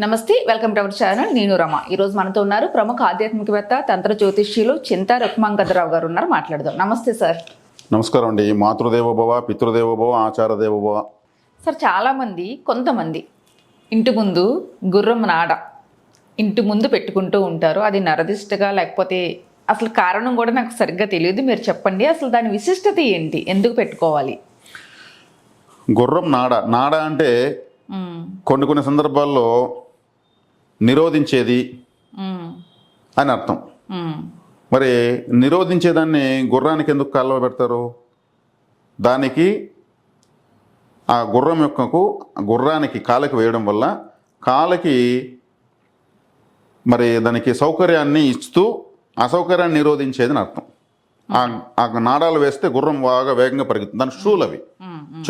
నమస్తే welcome to our channel. నేను రమ. ఈ రోజు మనతో ఉన్నారు ప్రముఖ ఆధ్యాత్మికవేత్త తంత్ర జ్యోతిష్యులు చింతా రుక్మాంగదరావు గారు ఉన్నారు. మాట్లాడదాం. నమస్తే సార్. నమస్కారం అండి. మాతృదేవోభవ పితృదేవోభవ ఆచార దేవోభవ సార్ చాలామంది కొంతమంది ఇంటి ముందు గుర్రం నాడ ఇంటి ముందు పెట్టుకుంటూ ఉంటారు. అది నరదిష్టగా లేకపోతే అసలు కారణం కూడా నాకు సరిగ్గా తెలియదు. మీరు చెప్పండి. అసలు దాని విశిష్టత ఏంటి? ఎందుకు పెట్టుకోవాలి? గుర్రం నాడ. నాడ అంటే. కొన్ని కొన్ని సందర్భాల్లో నిరోధించేది. అని అర్థం. మరి నిరోధించేదాన్ని గుర్రానికి ఎందుకు కాళ్ళలో పెడతారు దానికి ఆ గుర్రం యొక్కకు గుర్రానికి కాళ్ళకి వేయడం వల్ల కాళ్ళకి మరి దానికి సౌకర్యాన్ని ఇస్తూ అసౌకర్యాన్ని నిరోధించేది అని అర్థం ఆ- నాడాలు వేస్తే గుర్రం బాగా వేగంగా పరిగెత్తుంది దాని షూలు అవి.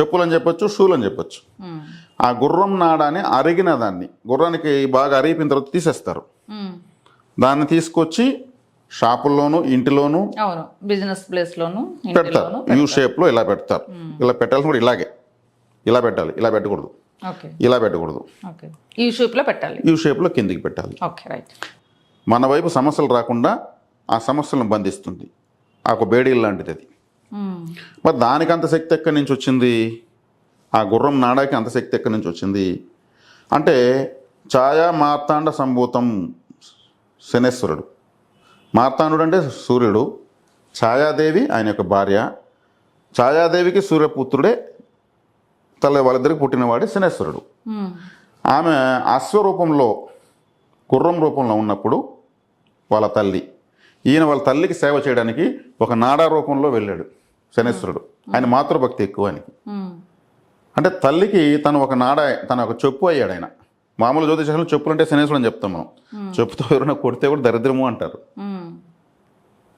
చెప్పులు అని చెప్పొచ్చు షూలు అని చెప్పొచ్చు. ఆ గుర్రం నాడాని అరిగిన దాన్ని గుర్రానికి బాగా అరిగిపోయిన తర్వాత తీసేస్తారు. దాన్ని తీసుకొచ్చి షాపుల్లోను ఇంటిలోను బిజినెస్ ప్లేస్లోను పెడతారు. యూ షేప్లో ఇలా పెడతారు. ఇలా పెట్టాల్సి కూడా ఇలాగే. ఇలా పెట్టాలి ఇలా పెట్టకూడదు. ఇలా పెట్టకూడదు. ఈ షూప్లో పెట్టాలి. యూ షేప్లో కిందికి పెట్టాలి. మన వైపు సమస్యలు రాకుండా ఆ సమస్యలను బంధిస్తుంది. ఆ ఒక బేడీ లాంటిది అది. మరి దానికి అంత శక్తి ఎక్కడి నుంచి వచ్చింది? ఆ గుర్రం నాడాకి అంత శక్తి ఎక్కడి నుంచి వచ్చింది? అంటే ఛాయా మార్తాండ సంభూతం శనేశ్వరుడు. మార్తాండుడు అంటే సూర్యుడు. ఛాయాదేవి ఆయన యొక్క భార్య. ఛాయాదేవికి సూర్యపుత్రుడే. తల్లి వాళ్ళిద్దరికి పుట్టినవాడే శనేశ్వరుడు. ఆమె అశ్వరూపంలో గుర్రం రూపంలో ఉన్నప్పుడు వాళ్ళ తల్లి. ఈయన వాళ్ళ తల్లికి సేవ చేయడానికి ఒక నాడా రూపంలో వెళ్ళాడు. శనేశ్వరుడు. ఆయన మాతృభక్తి ఎక్కువ ఆయనకి. అంటే తల్లికి తను ఒక నాడ తన ఒక చెప్పు అయ్యాడు ఆయన. మామూలు జ్యోతిషంలో చెప్పులు అంటే శనేశ్వరుడు అని చెప్తాం మనం. చెప్పుతో ఎవరైనా కొడితే కూడా దరిద్రము అంటారు.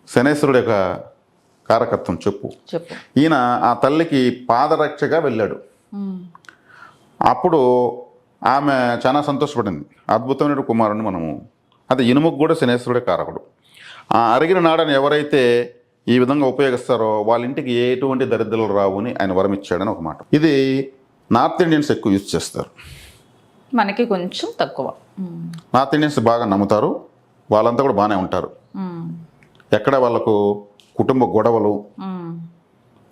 శనేశ్వరుడు యొక్క కారకత్వం చెప్పు. ఈయన ఆ తల్లికి పాదరక్షగా వెళ్ళాడు. అప్పుడు ఆమె చాలా సంతోషపడింది. అద్భుతమైన కుమారుని మనము. అది ఇనుముకు కూడా శనేశ్వరుడే కారకుడు. ఆ అరిగిన నాడని ఎవరైతే ఈ విధంగా ఉపయోగిస్తారో వాళ్ళ ఇంటికి ఎటువంటి దరిద్రాలు రావు అని ఆయన వరం ఇచ్చాడని ఒక మాట. ఇది నార్త్ ఇండియన్స్ ఎక్కువ యూజ్ చేస్తారు. మనకి కొంచెం తక్కువ. నార్త్ ఇండియన్స్ బాగా నమ్ముతారు. వాళ్ళంతా కూడా బాగానే ఉంటారు. ఎక్కడ వాళ్ళకు కుటుంబ గొడవలు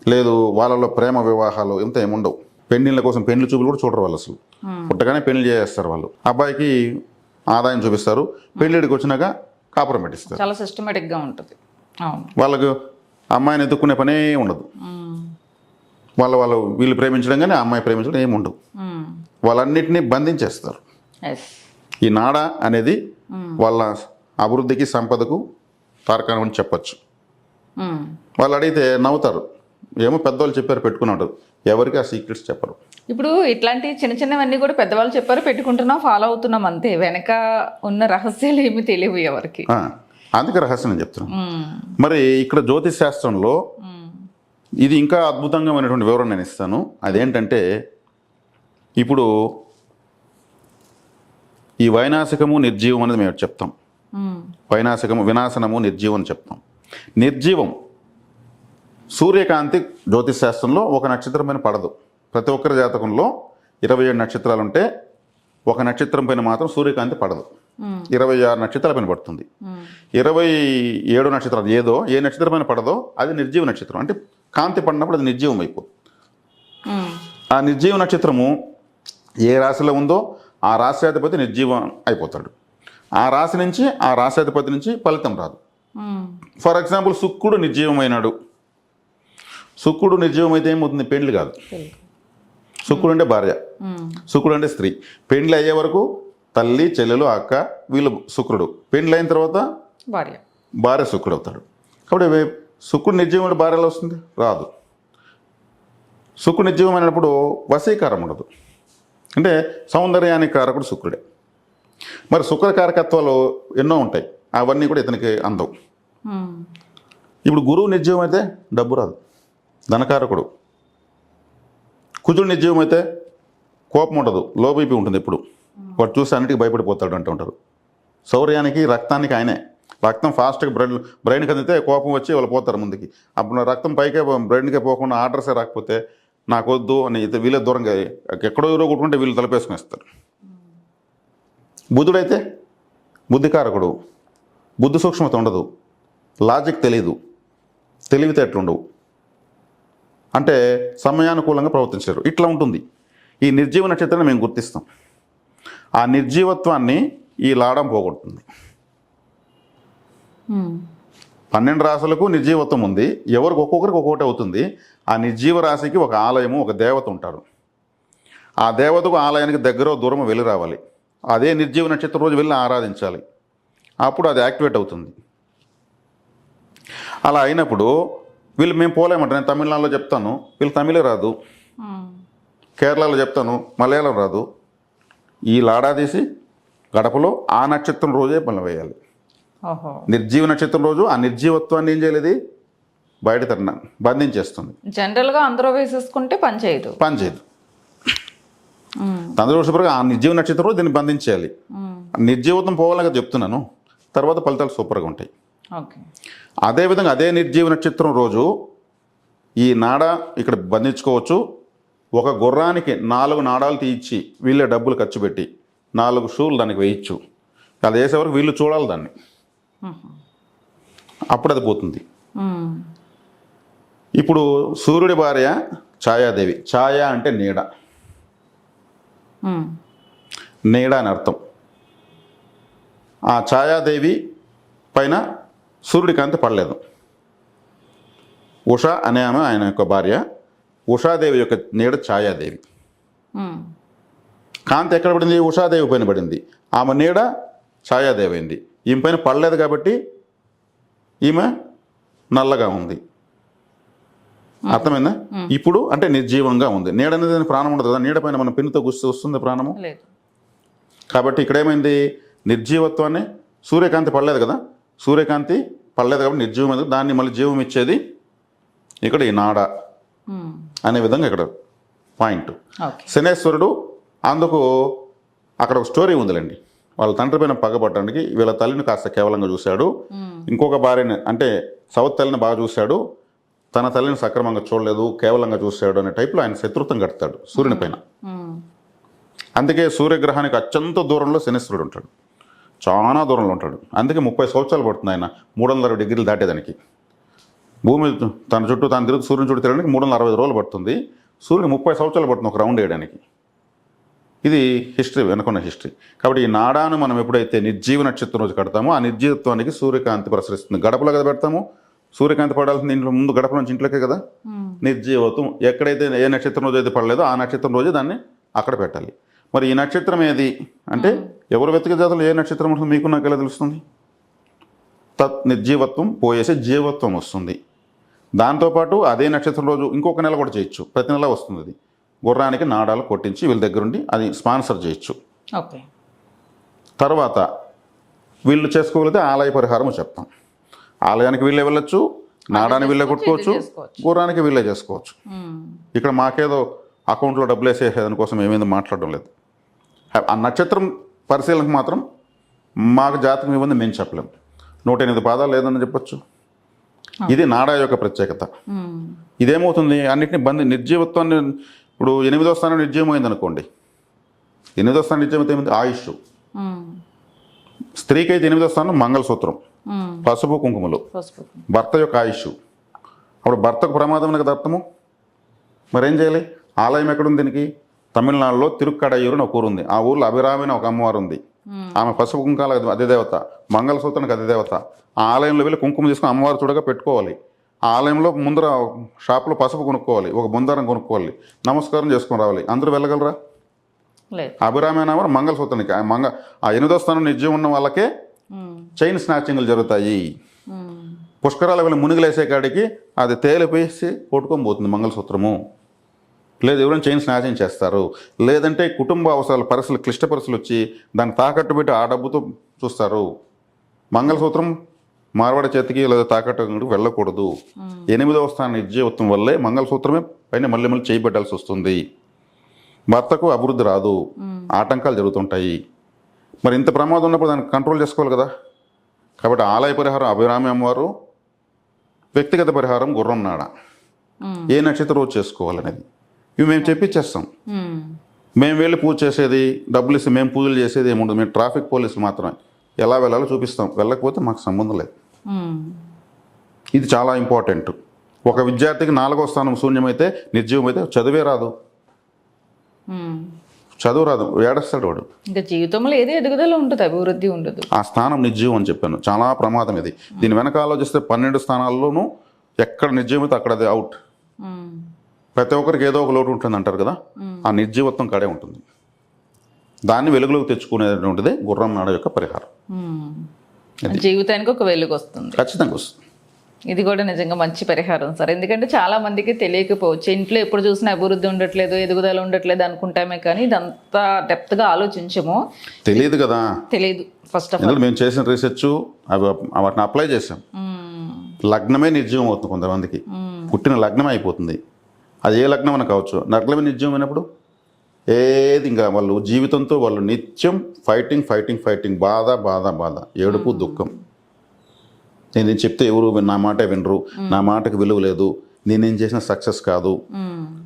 లేదు వాళ్ళలో ప్రేమ వివాహాలు ఇంత ఏముండవు పెళ్ళిళ్ళ కోసం పెళ్ళి చూపులు కూడా చూడరు వాళ్ళు అసలు. పుట్టగానే పెళ్ళి చేస్తారు వాళ్ళు. అబ్బాయికి ఆదాయం చూపిస్తారు. పెళ్ళిడికి వచ్చినాక కాపురం పెట్టిస్తారు. చాలా సిస్టమేటిక్గా ఉంటుంది. వాళ్ళకు అమ్మాయిని ఎత్తుక్కునే పనే ఉండదు. వాళ్ళ వాళ్ళు వీళ్ళు ప్రేమించడం కానీ అమ్మాయి ప్రేమించడం ఏమి ఉండవు వాళ్ళన్నిటినీ బంధించేస్తారు. ఈ నాడ అనేది వాళ్ళ అభివృద్ధికి సంపదకు తారకాణం అని చెప్పచ్చు. వాళ్ళు అడిగితే నవ్వుతారు. ఏమో పెద్దవాళ్ళు చెప్పారు పెట్టుకున్నాడు. ఎవరికి ఆ సీక్రెట్స్ చెప్పరు. ఇప్పుడు ఇట్లాంటి చిన్న చిన్నవన్నీ కూడా పెద్దవాళ్ళు చెప్పారు పెట్టుకుంటున్నాం ఫాలో అవుతున్నాం అంతే. వెనక ఉన్న రహస్యాలు ఏమి తెలియవు ఎవరికి. అందుకే రహస్యం నేను చెప్తున్నాను మరి ఇక్కడ జ్యోతిష్ శాస్త్రంలో ఇది ఇంకా అద్భుతంగా ఉన్నటువంటి వివరణ నేను ఇస్తాను. అదేంటంటే ఇప్పుడు ఈ వైనాశికము నిర్జీవం అనేది మేము చెప్తాం. వైనాశికము వినాశనము నిర్జీవం అని చెప్తాం. నిర్జీవం సూర్యకాంతి జ్యోతిష్ శాస్త్రంలో ఒక నక్షత్రం పైన పడదు. ప్రతి ఒక్కరి జాతకంలో ఇరవై ఏడు నక్షత్రాలు ఉంటే ఒక నక్షత్రం పైన మాత్రం సూర్యకాంతి పడదు. ఇరవై ఆరు నక్షత్రాల పైన పడుతుంది. ఇరవై ఏడు నక్షత్రాలు ఏదో ఏ నక్షత్రం పైన పడదో అది నిర్జీవ నక్షత్రం. అంటే కాంతి పడినప్పుడు అది నిర్జీవం అయిపోతుంది ఆ నిర్జీవ నక్షత్రము ఏ రాశిలో ఉందో ఆ రాశ్యాధిపతి నిర్జీవం అయిపోతాడు. ఆ రాశి నుంచి ఆ రాశ్యాధిపతి నుంచి ఫలితం రాదు. ఫర్ ఎగ్జాంపుల్ శుక్రుడు నిర్జీవమైనాడు. శుక్రుడు నిర్జీవమైతే ఏమవుతుంది? పెండ్లి కాదు. శుక్రుడు అంటే భార్య. శుక్రుడు అంటే స్త్రీ. పెండ్లి అయ్యే వరకు తల్లి చెల్లెలు అక్క వీళ్ళు శుక్రుడు. పెండ్లి అయిన తర్వాత భార్య. భార్య శుక్రుడు అవుతాడు. కాబట్టి శుక్రుడు నిర్జీవమైన భార్యలో వస్తుంది? రాదు. శుక్రుడు నిర్జీవమైనప్పుడు వశీకారం ఉండదు. అంటే సౌందర్యానికి కారకుడు శుక్రుడే. మరి శుక్ర కారకత్వాలు ఎన్నో ఉంటాయి. అవన్నీ కూడా ఇతనికి అందవు. ఇప్పుడు గురువు నిర్జీవం అయితే డబ్బు రాదు. ధనకారకుడు. కుజుడు నిర్జీవం అయితే కోపం ఉండదు. లో బీపీ ఉంటుంది ఎప్పుడు. వాడు చూసి అన్నిటికీ భయపడిపోతాడు అంటూ ఉంటారు. శౌర్యానికి రక్తానికి ఆయనే. రక్తం ఫాస్ట్గా బ్రెయిన్ బ్రెయిన్కి అందితే కోపం వచ్చి వాళ్ళు పోతారు ముందుకి. అప్పుడు రక్తం పైకే బ్రెయిన్కే పోకుండా ఆర్డర్సే రాకపోతే నాకు వద్దు అని వీళ్ళే దూరంగా ఎక్కడో ఎవరో కొట్టుకుంటే వీళ్ళు తలపేసుకునేస్తారు. బుద్ధుడైతే బుద్ధికారకుడు. బుద్ధి సూక్ష్మత ఉండదు. లాజిక్ తెలీదు. తెలివితే ఎట్లుండవు. అంటే సమయానుకూలంగా ప్రవర్తించారు ఇట్లా ఉంటుంది. ఈ నిర్జీవ నక్షత్రాన్ని మేము గుర్తిస్తాం. ఆ నిర్జీవత్వాన్ని ఈ లాడం పోగొడుతుంది. పన్నెండు రాశులకు నిర్జీవత్వం ఉంది. ఎవరికి ఒక్కొక్కరికి ఒక్కొక్కటి అవుతుంది. ఆ నిర్జీవ రాశికి ఒక ఆలయము ఒక దేవత ఉంటారు. ఆ దేవతకు ఆలయానికి దగ్గర దూరం వెళ్ళి రావాలి. అదే నిర్జీవ నక్షత్రం రోజు వెళ్ళి ఆరాధించాలి. అప్పుడు అది యాక్టివేట్ అవుతుంది. అలా అయినప్పుడు వీళ్ళు మేము పోలేమంట నేను తమిళనాడులో చెప్తాను. వీళ్ళు తమిళ రాదు. కేరళలో చెప్తాను. మలయాళం రాదు. ఈ లాడా తీసి గడపలో ఆ నక్షత్రం రోజే పనులు వేయాలి నిర్జీవ నక్షత్రం రోజు ఆ నిర్జీవత్వాన్ని ఏం చేయలేదు బయట తరణ బంధించేస్తుంది. జనరల్గా అందరూ వేసేసుకుంటే పని చేయదు. పని చేయదు. మ్మ్. తందృష్టపరంగా ఆ నిర్జీవ నక్షత్రం రోజు దీన్ని బంధించేయాలి. మ్మ్. నిర్జీవత్వం పోవాలని చెప్తున్నాను. తర్వాత ఫలితాలు సూపర్గా ఉంటాయి. ఓకే. అదేవిధంగా అదే నిర్జీవ నక్షత్రం రోజు ఈ నాడ ఇక్కడ బంధించుకోవచ్చు. ఒక గుర్రానికి నాలుగు నాడాలు తీయించి వీళ్ళే డబ్బులు ఖర్చు పెట్టి నాలుగు షూలు దానికి వేయచ్చు అది వేసేవరకు వీళ్ళు చూడాలి దాన్ని. అప్పుడు అది పోతుంది. ఇప్పుడు సూర్యుడి భార్య ఛాయాదేవి. ఛాయ అంటే నీడ. నీడ అని అర్థం. ఆ ఛాయాదేవి పైన సూర్యుడి కాంతి పడలేదు. ఉష అనే ఆమె ఆయన యొక్క భార్య ఉషాదేవి యొక్క నీడ ఛాయాదేవి. కాంతి ఎక్కడ పడింది? ఉషాదేవి పైన పడింది. ఆమె నీడ ఛాయాదేవి అయింది. ఈమె పైన పడలేదు కాబట్టి ఈమె నల్లగా ఉంది. అర్థమైందా? ఇప్పుడు అంటే నిర్జీవంగా ఉంది. నీడ అనేది ప్రాణం ఉండదు కదా? నీడ పైన మన పిన్నుతో గుర్తు వస్తుంది ప్రాణము? లేదు. కాబట్టి ఇక్కడ ఏమైంది? నిర్జీవత్వాన్ని సూర్యకాంతి పడలేదు కదా? సూర్యకాంతి పడలేదు కాబట్టి నిర్జీవం దాన్ని మళ్ళీ జీవం ఇచ్చేది ఇక్కడ ఈ నాడ. అనే విధంగా ఇక్కడ పాయింట్. శనేశ్వరుడు అందుకు అక్కడ ఒక స్టోరీ ఉందిలేండి. వాళ్ళ తండ్రి పైన పగబట్టడానికి వీళ్ళ తల్లిని కాస్త కేవలంగా చూశాడు. మ్మ్. ఇంకొక భార్యని అంటే సౌత్ తల్లిని బాగా చూశాడు. తన తల్లిని సక్రమంగా చూడలేదు కేవలంగా చూశాడు అనే టైప్లో ఆయన శత్రుత్వం కడతాడు సూర్యుని పైన. మ్మ్. అందుకే సూర్యగ్రహానికి అత్యంత దూరంలో శనిశ్వరుడు ఉంటాడు. చాలా దూరంలో ఉంటాడు. అందుకే ముప్పై సంవత్సరాలు పడుతుంది ఆయన. మూడు వందల అరవై డిగ్రీలు దాటేదానికి. భూమి తన చుట్టూ తాను తిరుగుతూ సూర్యుని చుట్టూ తిరగడానికి మూడు వందల అరవై రోజులు పడుతుంది. సూర్యుని ముప్పై సంవత్సరాలు పడుతుంది ఒక రౌండ్ వేయడానికి. ఇది హిస్టరీ వెనుకున్న హిస్టరీ. కాబట్టి ఈ నాడాను మనం ఎప్పుడైతే నిర్జీవ నక్షత్రం రోజు కడతామో ఆ నిర్జీవత్వానికి సూర్యకాంతి ప్రసరిస్తుంది. గడపలో కదా పెడతాము? సూర్యకాంతి పడాల్సింది ఇంట్లో ముందు గడప నుంచి ఇంట్లోకే కదా. నిర్జీవత్వం. ఎక్కడైతే ఏ నక్షత్రం రోజు అయితే పడలేదో ఆ నక్షత్రం రోజే దాన్ని అక్కడ పెట్టాలి. మరి ఈ నక్షత్రం ఏది? అంటే ఎవరు వెతికే జాతలో? ఏ నక్షత్రం ఉంటుంది మీకు నాకు ఎలా తెలుస్తుంది? తత్ నిర్జీవత్వం పోయేసి జీవత్వం వస్తుంది. దాంతోపాటు అదే నక్షత్రం రోజు ఇంకొక నెల కూడా చేయొచ్చు. ప్రతి నెల వస్తుంది అది. గుర్రానికి నాడాలు కొట్టించి వీళ్ళ దగ్గరుండి అది స్పాన్సర్ చేయొచ్చు. ఓకే. తర్వాత వీళ్ళు చేసుకోగలిగితే ఆలయ పరిహారం చెప్తాం. ఆలయానికి వీళ్ళే వెళ్ళొచ్చు నాడానికి వీళ్ళే కొట్టుకోవచ్చు. గుర్రానికి వీళ్ళే చేసుకోవచ్చు. ఇక్కడ మాకేదో అకౌంట్లో డబ్బులు వేసే దానికోసం ఏమైంది మాట్లాడడం లేదు. ఆ నక్షత్రం పరిశీలనకు మాత్రం మాకు జాతకం ఇవ్వండి మేము చెప్పలేం. నూట ఎనిమిది పాదాలు లేదని చెప్పొచ్చు. ఇది నాడా యొక్క ప్రత్యేకత. ఇదేమవుతుంది? అన్నిటిని బంధి నిర్జీవత్వాన్ని ఇప్పుడు ఎనిమిదో స్థానం నిర్జీవమైంది అనుకోండి ఎనిమిదో స్థానం నిర్జీవత ఏమైంది ఆయుష్. మ్మ్. స్త్రీకి అయితే ఎనిమిదో స్థానం మంగళసూత్రం. పసుపు కుంకుమలు. భర్త యొక్క ఆయుష్. అప్పుడు భర్తకు ప్రమాదం కదా అర్థము? మరేం చేయాలి? ఆలయం ఎక్కడుంది దీనికి? తమిళనాడులో తిరుక్కడయ్యూరు అని ఒక ఊరు ఉంది. ఆ ఊర్లో అభిరామి అని ఒక అమ్మవారు ఉంది. ఆమె పసుపు కుంకాల అదే దేవత మంగళసూత్రానికి అదే దేవత ఆ ఆలయంలో వెళ్ళి కుంకుమ తీసుకుని అమ్మవారు చూడగా పెట్టుకోవాలి. ఆ ఆలయంలో ముందర షాపులో పసుపు కొనుక్కోవాలి ఒక బొందారం కొనుక్కోవాలి. నమస్కారం చేసుకొని రావాలి. అందరూ వెళ్ళగలరా? లేదు. అభిరామి అనే వారు మంగళసూత్రానికి ఆ మంగ ఆ ఎనిమిదో స్థానం నిజం ఉన్న వాళ్ళకే. చైన్ స్నాచింగ్లు జరుగుతాయి. పుష్కరాల వెళ్ళి మునిగిలేసే కాడికి అది తేలిపేసి కొట్టుకొని పోతుంది మంగళసూత్రము. లేదు ఎవరైనా చైన్ స్నాచింగ్ చేస్తారు. లేదంటే కుటుంబ అవసరాలు పరిస్థితులు క్లిష్ట పరిస్థితులు వచ్చి దాన్ని తాకట్టు పెట్టి ఆ డబ్బుతో చూస్తారు. మంగళసూత్రం మార్వాడి చేతికి లేదా తాకట్టు వెళ్ళకూడదు. ఎనిమిదవ స్థానం నిర్జీవత్వం వల్లే మంగళసూత్రమే పైన మళ్ళీ మళ్ళీ చేయబెట్టాల్సి వస్తుంది. భర్తకు అభివృద్ధి రాదు. ఆటంకాలు జరుగుతుంటాయి. మరి ఇంత ప్రమాదం ఉన్నప్పుడు దాన్ని కంట్రోల్ చేసుకోవాలి కదా. కాబట్టి ఆలయ పరిహారం అభిరామి అమ్మవారు వ్యక్తిగత పరిహారం గుర్రం నాడ. ఏ నక్షత్రం రోజు చేసుకోవాలనేది. ఇవి మేము చెప్పించేస్తాం మ్మ్. వెళ్ళి పూజ చేసేది డబ్బులు ఇస్తే మేము పూజలు చేసేది ఏముండదు. మేము ట్రాఫిక్ పోలీసులు మాత్రమే. ఎలా వెళ్ళాలో చూపిస్తాం. వెళ్ళకపోతే మాకు సంబంధం లేదు. ఇది చాలా ఇంపార్టెంట్. ఒక విద్యార్థికి నాలుగో స్థానం శూన్యమైతే నిర్జీవం అయితే చదివే రాదు. చదువు రాదు. ఏడస్తాడు వాడు. ఇంకా జీవితంలో ఏదో ఎదుగుదల ఉంటుంది అభివృద్ధి ఉండదు. ఆ స్థానం నిర్జీవం అని చెప్పాను. చాలా ప్రమాదం ఇది. దీని వెనక ఆలోచిస్తే పన్నెండు స్థానాల్లోనూ ఎక్కడ నిర్జీవం అయితే అక్కడ అది అవుట్. ప్రతి ఒక్కరికి ఏదో ఒక లోటు ఉంటుంది అంటారు కదా ఆ నిర్జీవత్వం కాడే ఉంటుంది. దాన్ని వెలుగులోకి తెచ్చుకునేటువంటిదే గుర్రం నాడ యొక్క పరిహారం. జీవితానికి ఒక వెలుగు వస్తుంది ఖచ్చితంగా వస్తుంది. ఇది కూడా నిజంగా మంచి పరిహారం సార్. ఎందుకంటే చాలా మందికి తెలియకపోవచ్చు. ఇంట్లో ఎప్పుడు చూసినా అభివృద్ధి ఉండట్లేదు ఎదుగుదల ఉండట్లేదు అనుకుంటామే కానీ ఇదంతా డెప్త్గా ఆలోచించము. తెలియదు కదా? తెలియదు ఫస్ట్ ఆఫ్ ఆల్ మేము చేసిన రీసెర్చ్ అవి వాటిని అప్లై చేసాం లగ్నమే నిర్జీవం అవుతుంది కొంతమందికి. పుట్టిన లగ్నం అయిపోతుంది. అది ఏ లగ్నం అని కావచ్చు. లగ్నమే నిర్జీవం అయినప్పుడు ఏది ఇంకా వాళ్ళు జీవితంతో వాళ్ళు నిత్యం ఫైటింగ్ ఫైటింగ్ ఫైటింగ్ బాధ బాధ బాధ ఏడుపు దుఃఖం. నేను చెప్తే ఎవరు నా మాట వినరు. నా మాటకు విలువ లేదు. నేనేం చేసినా సక్సెస్ కాదు.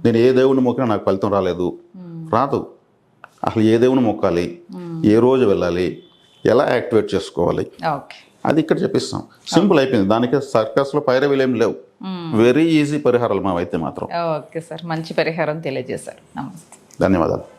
నేను ఏ దేవుని మొక్కినా నాకు ఫలితం రాలేదు. రాదు. అసలు ఏ దేవుని మొక్కాలి? ఏ రోజు వెళ్ళాలి? ఎలా యాక్టివేట్ చేసుకోవాలి? అది ఇక్కడ చెప్పిస్తాం. సింపుల్ అయిపోయింది. దానికి సర్కస్లో పైరవీలు ఏం లేవు. వెరీ ఈజీ పరిహారాలు మావైతే మాత్రం. ఓకే సార్ మంచి పరిహారం తెలియజేశారు. నమస్తే. ధన్యవాదాలు.